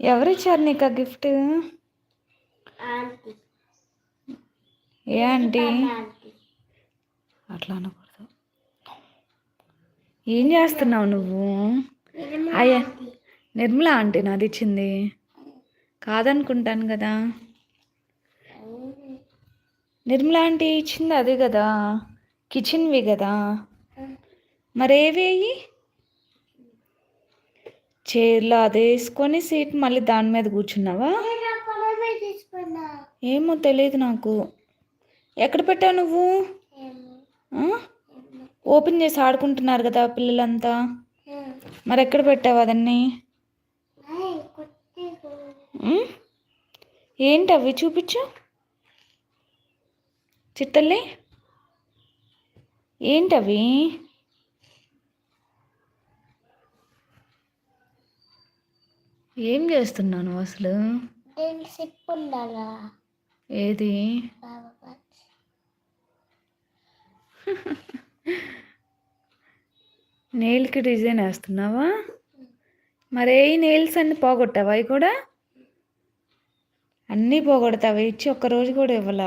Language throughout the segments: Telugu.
ఎవరిచ్చారు నీకు ఆ గిఫ్ట్? ఏ ఆంటీ? అట్లా అనకూడదు. ఏం చేస్తున్నావు నువ్వు? అయ్యా నిర్మల ఆంటీ నాది ఇచ్చింది. కాదనుకుంటాను కదా. నిర్మల ఆంటీ ఇచ్చింది అదే కదా. కిచెన్వి కదా. మరేవి చైర్లో అది వేసుకొని సీట్ మళ్ళీ దాని మీద కూర్చున్నావా? ఏమో తెలియదు నాకు. ఎక్కడ పెట్టావు నువ్వు? ఓపెన్ చేసి ఆడుకుంటున్నారు కదా పిల్లలంతా. మరి ఎక్కడ పెట్టావు అదన్నీ? ఏంటి అవి చూపించు. చిట్టల్లి ఏంటవి ఏం చేస్తున్నాను అసలు? ఏది? నెయిల్కి డిజైన్ వేస్తున్నావా? మరి ఏ నెయిల్స్ అన్ని పోగొట్టావా అవి కూడా? అన్నీ పోగొడతావా? ఇచ్చి ఒక్క రోజు కూడా ఇవ్వాల.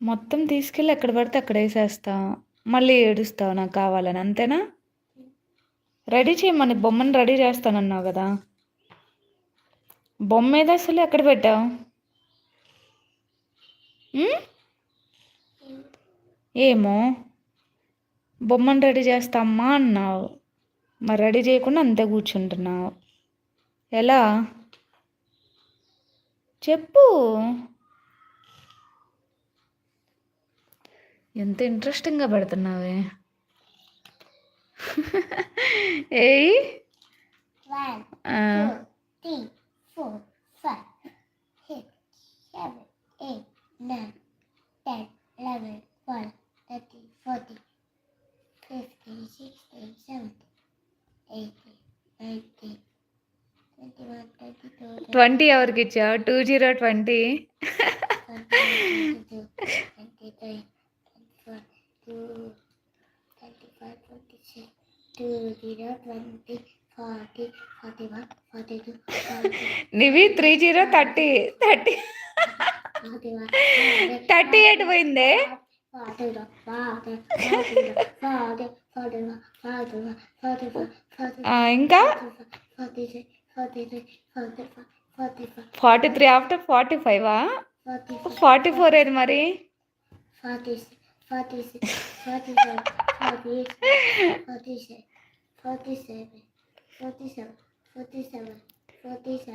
మొత్తం తీసుకెళ్ళి ఎక్కడ పడితే అక్కడ వేసేస్తావు మళ్ళీ ఏడుస్తావు నాకు కావాలని అంతేనా? రెడీ చేయమని బొమ్మను రెడీ చేస్తానన్నావు కదా. బొమ్మ మీద అసలు ఎక్కడ పెట్టావు? ఏమో? బొమ్మను రెడీ చేస్తామ్మా అన్నావు. మరి రెడీ చేయకుండా అంతే కూర్చుంటున్నావు. ఎలా? చెప్పు. ఎంత ఇంట్రెస్టింగ్గా పెడుతున్నావే. ఏయ్ వన్ ఆ, three four five six seven eight nine ten eleven twelve thirty forty fifty sixty seventy eighty ninety twenty one twenty two twenty ఎవరికి ఇచ్చావు two zero twenty twenty two twenty three twenty zero twenty forty forty one forty two నివి three zero thirty thirty thirty eight పోయిందే forty forty forty forty four ఇంకా forty forty three forty five forty five forty three after forty ఫైవా forty forty four ఏది మరి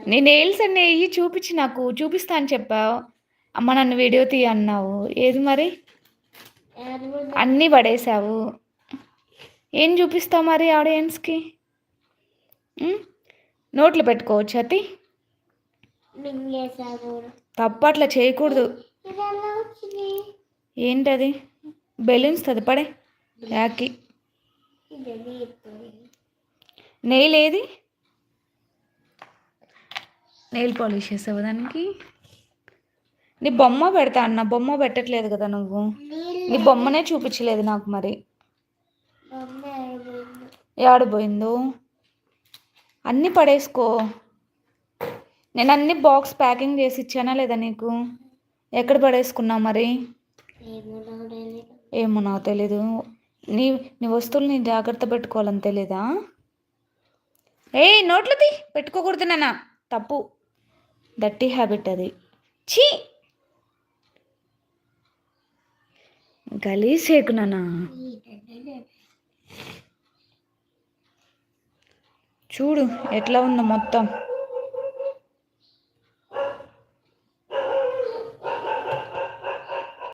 నీ నెయిల్స్ అన్ని వెయ్యి చూపించి నాకు. చూపిస్తా అని చెప్పావు. అమ్మ నన్ను వీడియో తీయ అన్నావు. ఏది మరి? అన్నీ పడేసావు ఏం చూపిస్తావు మరి ఆడియన్స్కి? నోట్లు పెట్టుకోవచ్చు అతి తప్పు అట్లా చేయకూడదు. ఏంటది? బెలూన్స్ తది పడే. యాకి నెయిల్ ఏది? నెయిల్ పాలిష్ చేసావు దానికి? నీ బొమ్మ పెడతా అన్న బొమ్మ పెట్టట్లేదు కదా నువ్వు. నీ బొమ్మనే చూపించలేదు నాకు మరి. బొమ్మ ఏడబోయిందో అన్నీ పడేసుకో. నేను అన్ని బాక్స్ ప్యాకింగ్ చేసి ఇచ్చానా లేదా నీకు? ఎక్కడ పడేసుకున్నావు మరి? ఏమో నాకు తెలియదు ఏమో నాకు తెలీదు. నీ నీ వస్తువులు నీ జాగ్రత్త పెట్టుకోవాలని తెలీదా? ఏ నోట్లది? పెట్టుకోకూడదు నాన్న. తప్పు. దట్టి హ్యాబిట్ అది. చీ గలీసేకు నాన్న. చూడు ఎట్లా ఉందో మొత్తం.